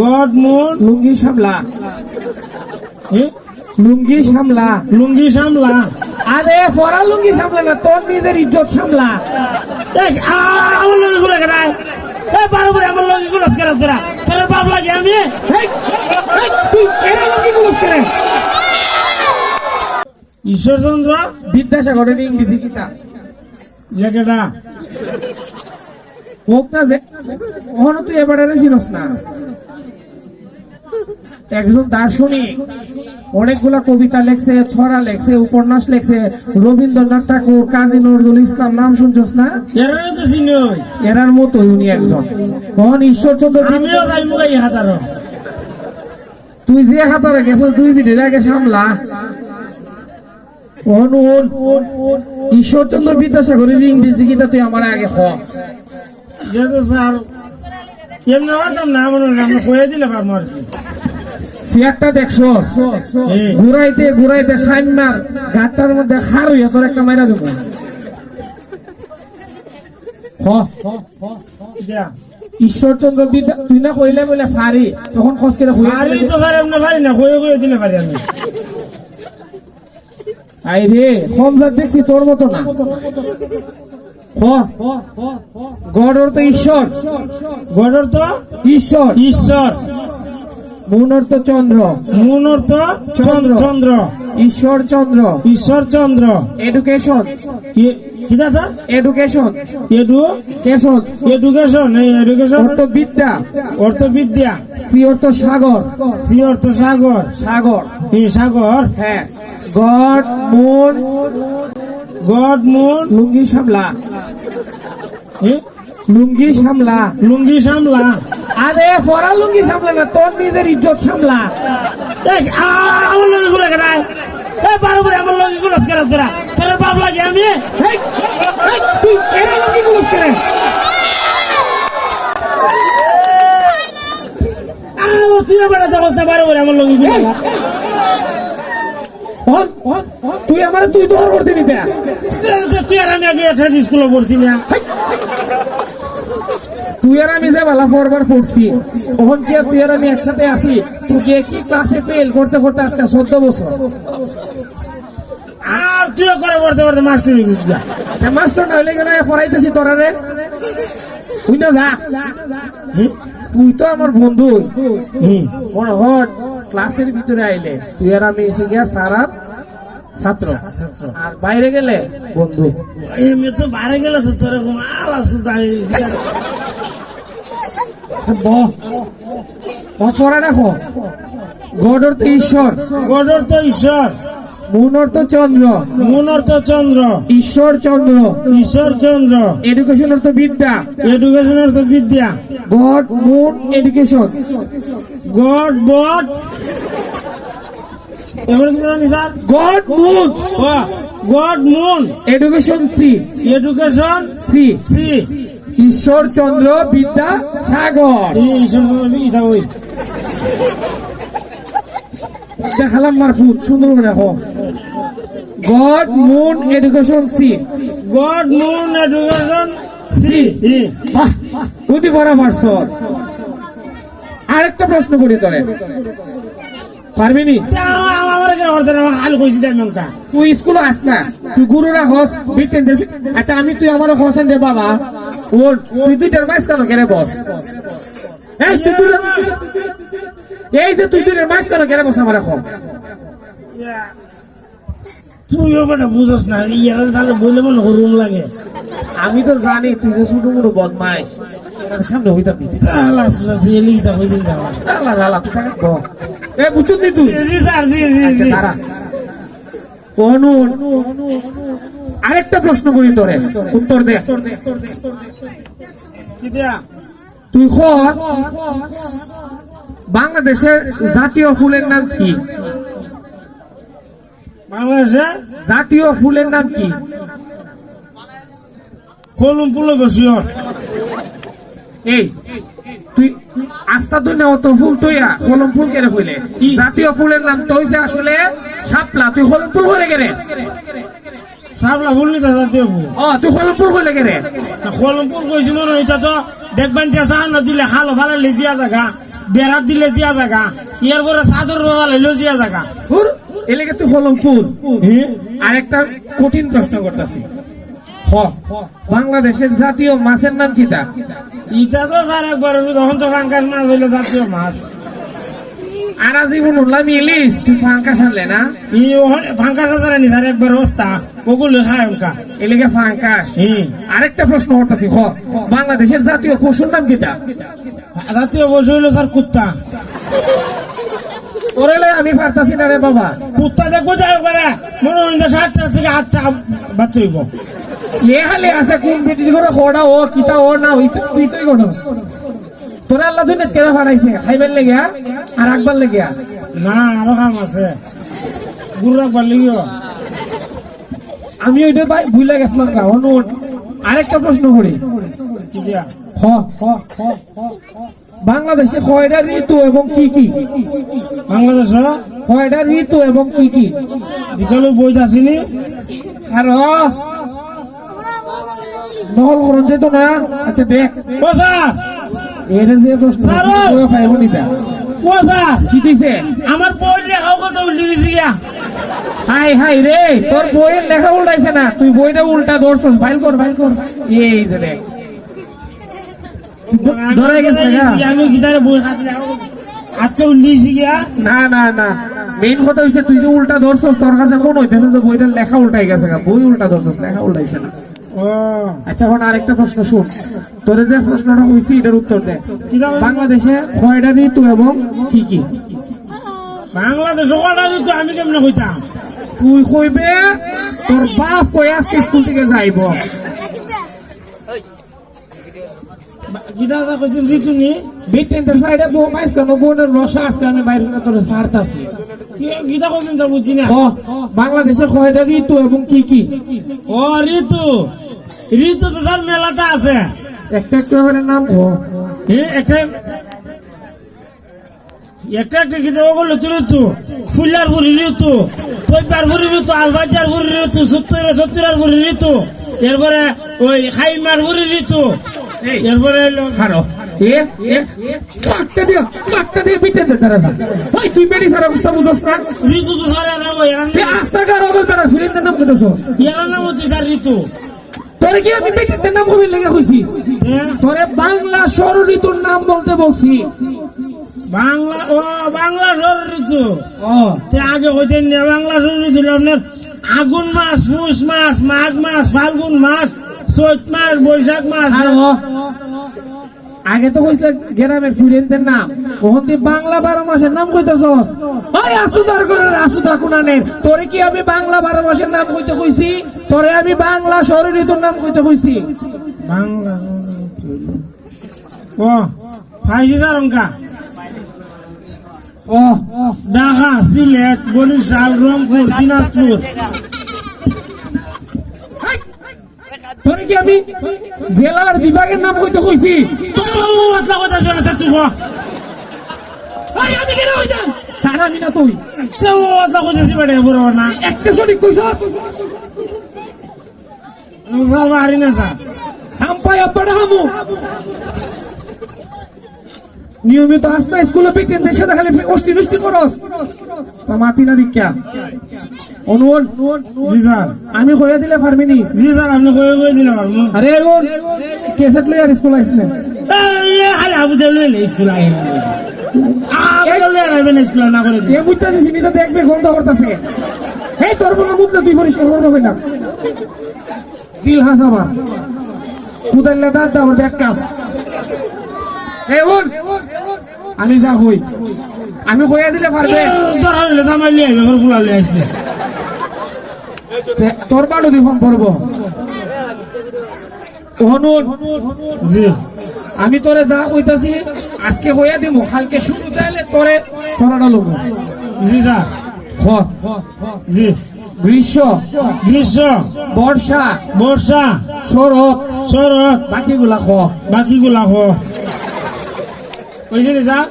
God moon লুঙ্গি সামলা। লুঙ্গি সামলা। লুঙ্গি সামলা। আরে পরা লুঙ্গি সামলা না তোর নিজের ইজ্জত সামলা। আমার লগে গুলো কেনাই এ বারো আমার লগে গুলো কেনা তোরা তোর বাপ লাগে আমি? লুঙ্গি গুলোস করে ঈশ্বরচন্দ্র? বিদ্যাসাগরের ইংরেজি কিতাব। লেখাটা হোক না যে ওখানে তুই এবারে চিনস না। একজন দার্শনিক অনেকগুলা কবিতা লেখছে ছড়া লেখছে উপন্যাস লেখছে। রবীন্দ্রনাথ ঠাকুর কাজী নজরুল ইসলাম নাম শুনছস না? এরার মতো উনি একজন। তখন ঈশ্বরচন্দ্র তুই যে হাতারে গেছস দুই মিনিট আগে সামলা। ঈশ্বরচন্দ্র বিদ্যাসাগরের ইংরেজি গীতা তুই আমার আগে হ। স্যার এমনি না মনে হয় আমরা কয়ে দিলে পারব আর কি। চেয়ারটা। ঘুরাইতে ঘুরাইতে মধ্যে খার হইয়া তোর একটা মাইরা দেবো। ঈশ্বরচন্দ্র বিদ্যা তুই না কইলে বলে ফারি তখন করে হইয়া পারি তো স্যার এমনি পারি না দিলে পারি আমি। আই রে কম দেখছি তোর মতো না। হ গড অর্থ ঈশ্বর। গডর তো ঈশ্বর। ঈশ্বর। মুন অর্থ চন্দ্র। মুন অর্থ চন্দ্র। চন্দ্র। ঈশ্বর চন্দ্র। ঈশ্বর চন্দ্র। এডুকেশন কিটা sir? Education education education এই এডুকেশন অর্থ বিদ্যা অর্থবিদ্যা। সি অর্থ সাগর। সি অর্থ সাগর। সাগর। এই সাগর। হ্যাঁ। গড মুন গড মুন লুঙ্গি সামলা লুঙ্গি সামলা লুঙ্গি সামলা আরে পরা লুঙ্গি সামলা না তোর নিজের ইজ্জত সামলা। আমার লগে গুলো কেনাই এ বারো বারে আমার লগে গুলো কেনা তোরা তোর বাপ লাগে আমি? তুই লুঙ্গি আহ, তুই এবার দেখোস না বারো বারে আমার লগে গুলো তুই আমার তুই দৌড় করতে নিতে তুই আর আমি আগে একটা স্কুলে পড়ছি না। তুই আর আমি যে বেলা পরবার পড়ছি তখন কি তুই আর আমি একসাথে আছি? তুই কি ক্লাসে ফেল করতে করতে আজকে চোদ্দ বছর? আর তুইও করে পড়তে পড়তে মাস্টারি বুঝলা মাস্টার না হইলে কেন পড়াইতেছি তোরা রে? তুই না যা। তুই তো আমার বন্ধু। মনে হট ক্লাসের ভিতরে আইলে তুই আর আমি এসে গিয়া সারা ছাত্র। আর বাইরে গেলে বন্ধু। বাইরে গেলে তো তোর এরকম আলা সুদাই বহ পড়া রাখো গড অর্থ ঈশ্বর গডর তো ঈশ্বর মুন অর্থ চন্দ্র মুন অর্থ চন্দ্র ঈশ্বর চন্দ্র ঈশ্বর চন্দ্র এডুকেশন অর্থ বিদ্যা এডুকেশন অর্থ বিদ্যা গড মুন এডুকেশন গড বট এবার কি জানি sir God moon God moon education sea education sea sea Ishwar Chandra বিদ্যা সাগর। এই ঈশ্বর চন্দ্র ইটা ওই দেখালাম মারফুট সুন্দর করে দেখো। God moon education sea. God moon education sea. বাহ অতি বড় মারছ আরেকটা প্রশ্ন করি তোরে। পারবি নি? মনকা তুই স্কুলে আস না। তুই গুরুরা হস আচ্ছা আমি তুই আমার হসেন রে বাবা। ওর তুই দুইটার মাইস কেন কেন বস? এই তুই দুইটার এই যে তুই দুইটার মাইস কেন কেন বস আমার এখন? বুঝস না ইয়ার তাহলে বলে মনে রুম লাগে। আমি তো জানি তুই যে ছোট বড় বদমাইশ। সামনে হইতাম নি। আল্লাহ আল্লাহ আল্লাহ তুই থাক বল এ বুঝুন নি তুই। জি স্যার জি জি আচ্ছা, জি। অনুন আরেকটা প্রশ্ন করি তোরে। উত্তর দে। তুই খ। বাংলাদেশের জাতীয় ফুলের নাম কি? বাংলাদেশে? জাতীয় ফুলের নাম কি? কলম বসিও এই তুই না অত ফুল তুইয়া কলম ফুল কেড়ে হইলে জাতীয় ফুলের নাম তো হইছে আসলে শাপলা। তুই কলম ফুল হইলে কেড়ে? সাবলা ভুললি তো জাতীয় ফুল। ও তুই কলম ফুল হইলে কেড়ে? কলম ফুল কইছি হইতা তো দেখবেন যে সাহায্য দিলে হালো ভালো লিজিয়া জায়গা বেড়া দিলে জিয়া ইয়ার পরে চাদর এলাকা তুই ফুল। আরেকটা কঠিন প্রশ্ন করতেছি। বাংলাদেশের জাতীয় মাছের নাম কিতা ইটা তো স্যার একবার যখন তো ফাঙ্কাস মাছ হইল জাতীয় মাছ। আর জীবন উঠলাম ইলিশ তুই ফাঙ্কা আনলে না? ই ফাঙ্কাস হাজারে নি স্যার একবার অবস্থা ওগুলো খায় ওকা এলাকা ফাঙ্কাস আরেকটা প্রশ্ন করতেছি হ বাংলাদেশের জাতীয় পশুর নাম কিতা জাতীয় বসে হইল স্যার কুত্তা। ওরেলে আমি পারতাছি না রে বাবা। কুত্তা দেখব যাই একবারে মনে হয় সাতটা থেকে আটটা বাচ্চা হইব। লেহালে আছে কোন বেটি করে হড়া ও কিতা ও না ওই তুই তুই গণস তোরা আল্লাহ দুনিয়া তেরা ফারাইছে খাইবার লেগে আর রাখবার লেগে না আরও কাম আছে গুরু রাখবার লিগিও আমি ওইটা ভাই ভুলে গেছিলাম গা অনুট আরেকটা প্রশ্ন করি হ বাংলাদেশে কয়টা ঋতু এবং কি কি বাংলাদেশ কয়টা ঋতু এবং কি কি বিকালে বই আসিনি আর নহল করন যেত না আচ্ছা দেখ। এর যে প্রশ্ন পাইব নিতা কি দিছে? আমার বই লেখাও কত উল্টি দিছি গিয়া। হাই হাই রে তোর বইয়ের লেখা উল্টাইছে না। তুই বইটা উল্টা ধরছস ফাইল কর ফাইল কর। এই যে দেখ। ধরে গেছে আমি গিটারে বই খাতে আজকে উল্টি গিয়া। না না না। মেইন কথা হইছে তুই যে উল্টা ধরছস তোর কাছে মনে হইতেছে যে বইটার লেখা উল্টাই গেছে বই উল্টা ধরছস লেখা উল্টাইছে না। আচ্ছা এখন আরেকটা প্রশ্ন শুন। তোর যে প্রশ্নটা হইছে এটার উত্তর দে। বাংলাদেশে কয়টা ঋতু এবং কি কি? বাংলাদেশ অর্ডার তো আমি কেমনে কইতাম? তুই কইবে তোর বাপ কই আজকে স্কুল থেকে যাইব? দা ঋতু নি বিটেন্টার সাইডে বউ মাইস কেন? বোনের রসা আজকে আমি বাইরে থেকে তোর ছাড়তাছি। কি গিটা কইছেন তো বুঝছি না। ও বাংলাদেশে কয়টা ঋতু এবং কি কি? ও ঋতু। ঋতু তো স্যার মেলাতে আছে। একটা একটা করে নাম ও। একটা একটা একটা গীত ওগুলো তো ঋতু? ফুল্লার বুড়ি ঋতু তৈবার বুড়ি ঋতু আলবাজার বুড়ি ঋতু সত্তর সত্তরার বুড়ি ঋতু এরপরে ওই খাইমার ঋতু এরপরে খারো ঋতু তো এরা নাম স্যার ঋতু। তোরে কি আমি বিটেন্টার নাম কবির লেগে কইছি? হ্যাঁ? তোরে বাংলা স্বরঋতুর ঋতুর নাম বলতে বলছি বাংলা ও বাংলা সর ঋতু ও। তে আগে হইতেন না বাংলা সর ঋতু আপনার আগুন মাস পুষ মাস মাঘ মাস ফাল্গুন মাস চৈত মাস বৈশাখ মাস আর ও। আগে তো কইছিল গ্রামের ফিরেন্তের নাম। ওখান দিয়ে বাংলা বারো মাসের নাম কইতেছস? ওই আসুদার করে আসুদা কুনানের। তোরে কি আমি বাংলা বারো মাসের নাম কইতে কইছি? তোরে আমি বাংলা সর ঋতুর নাম কইতে কইছি। বাংলা ও ফাইজি অঙ্কা ও। ঢাকা সিলেট বরিশাল রংপুর দিনাজপুর তোরে কি আমি জেলার বিভাগের নাম কইতে কইছি? আমি কেন হইতাম সারা মিনা তুই। বেড়ে বড় না। একটা সঠিক কইছস সালবা না স্যার। সাম্পাই আব্বাটা হামু। নিয়মিত আসনা স্কুলে পিটেনদের সাথে দেখালে অষ্টি নষ্টি করস। তা মাতি না দীক্ষা। অনুন জি স্যার আমি কইয়া দিলে জি স্যার দিলে পারব। আরে ওন কেসেট লই আর স্কুল আইছিলেন খালি আবু দেলে স্কুল আই আবু দেলে আইবেন স্কুল না করে এ বুঝতে দিছি নি তো দেখবে গন্ধ করতেছে। এই তোর বলা মুতলে তুই পরিষ্কার করব কইলা দিল হাস আমার কুদাইলে দাও দেখ কাজ। এই ওন আমি যা হই আমি কইয়া দিলে পারবে। তোর হলে জামাইলি আইবে ঘর ফুলালে আসলে তে- তোর বাড়ো দিখন পড়ব। অনুন জি। আমি তোরে যা কইতাছি আজকে হইয়া দিমু কালকে শুরু তাইলে তোরে তোরাটা লোক জি স্যার হ। জি। গ্রীষ্ম গ্রীষ্ম। বর্ষা বর্ষা। শরৎ। শরৎ। বাকিগুলা খ বাকিগুলা হ। বুঝলি স্যার